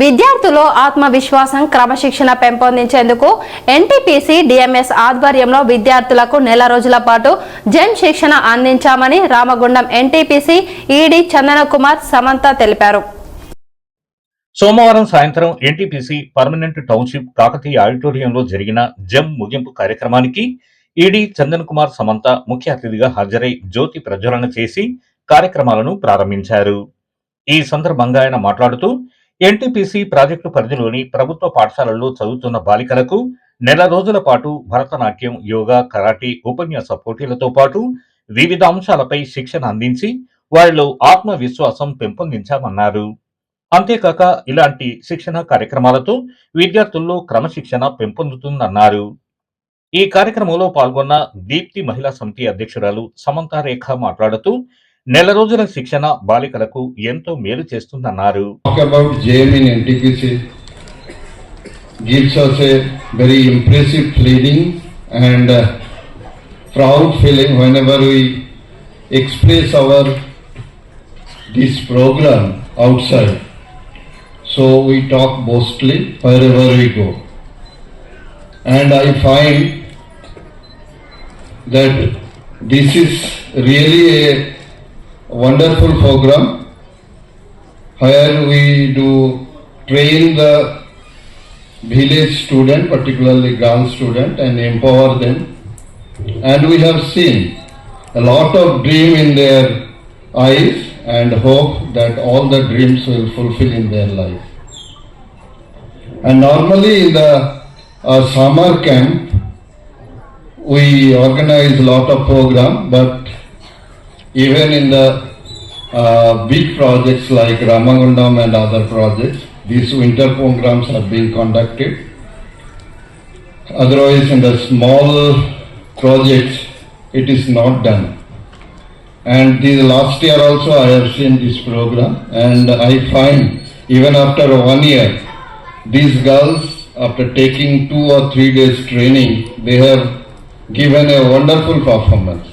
విద్యార్థుల్లో ఆత్మవిశ్వాసం క్రమశిక్షణ పెంపొందించేందుకు ఎన్టీపీసీ డిఎంఎస్ ఆధ్వర్యంలో విద్యార్థులకు నెల రోజుల పాటు జెమ్ శిక్షణ అందించామని రామగుండం ఎన్టీపీసీ ఈడీ చందన కుమార్ సమంత తెలిపారు. సోమవారం సాయంత్రం ఎన్టీపీసీ పర్మనెంట్ టౌన్షిప్ కాకతీయ ఆడిటోరియంలో జరిగిన జమ్ ముగింపు కార్యక్రమానికి ఈడీ చందన్ కుమార్ సమంత ముఖ్య అతిథిగా హాజరై జ్యోతి ప్రజ్వలన చేసి కార్యక్రమాలను ప్రారంభించారు. ఈ సందర్భంగా ఆయన మాట్లాడుతూ ఎన్టీపీసీ ప్రాజెక్టు పరిధిలోని ప్రభుత్వ పాఠశాలల్లో చదువుతున్న బాలికలకు నెల రోజుల పాటు భరతనాట్యం యోగా కరాటే ఉపన్యాస పోటీలతో పాటు వివిధ అంశాలపై శిక్షణ అందించి వారిలో ఆత్మవిశ్వాసం పెంపొందించామన్నారు. అంతేకాక ఇలాంటి శిక్షణ కార్యక్రమాలతో విద్యార్థుల్లో క్రమశిక్షణ పెంపొందుతుందన్నారు. ఈ కార్యక్రమంలో పాల్గొన్న దీప్తి మహిళా సమితి అధ్యక్షురాలు సమంత రేఖ మాట్లాడుతూ నెల రోజుల శిక్షణ బాలికలకు ఎంతో మేలు చేస్తుందన్నారు gives us a very impressive feeling and uh, proud feeling whenever we express our this program outside. So we talk boastfully wherever we go. And I find that this is really a wonderful program where we do train the village student, particularly ground student, and empower them. And we have seen a lot of dream in their eyes and hope that all the dreams will fulfill in their life. And normally in the uh, summer camp, we organize a lot of program, but even in the uh, big projects like Ramagundam and other projects, these winter programs are being conducted. Otherwise, in the small projects, it is not done. And the last year also I have seen this program and I find even after one year, these girls after taking two or three days training, they have given a wonderful performance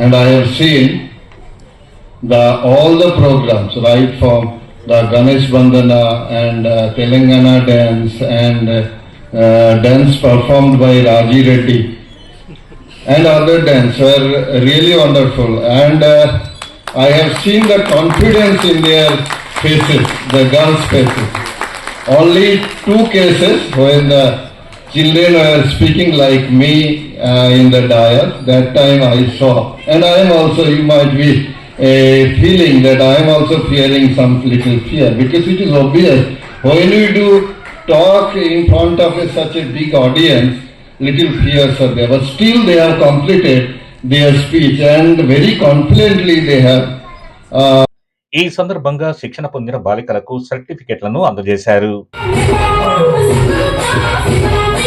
and I have seen the all the programs right from the Ganesh Bandana and uh, Telangana dance and uh, dance performed by Raji Reddy and other dance were really wonderful and uh, I have seen the confidence in their faces, the girls' faces. Only two cases when the children were speaking like me uh, in the diet, that time I saw. And I am also, you might be uh, feeling that I am also fearing some little fear because it is obvious when we do talk in front of a, such a big audience, little fears are there. But still they have completed their speech and very confidently they have uh, ఈ సందర్భంగా శిక్షణ పొందిన బాలికలకు సర్టిఫికెట్లను అందజేశారు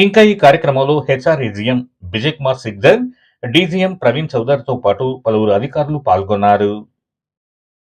ఇంకా ఈ కార్యక్రమంలో HR AGM Vijay Kumar Sigdar DGM Praveen చౌదర్తో పాటు పలువురు అధికారులు పాల్గొన్నారు.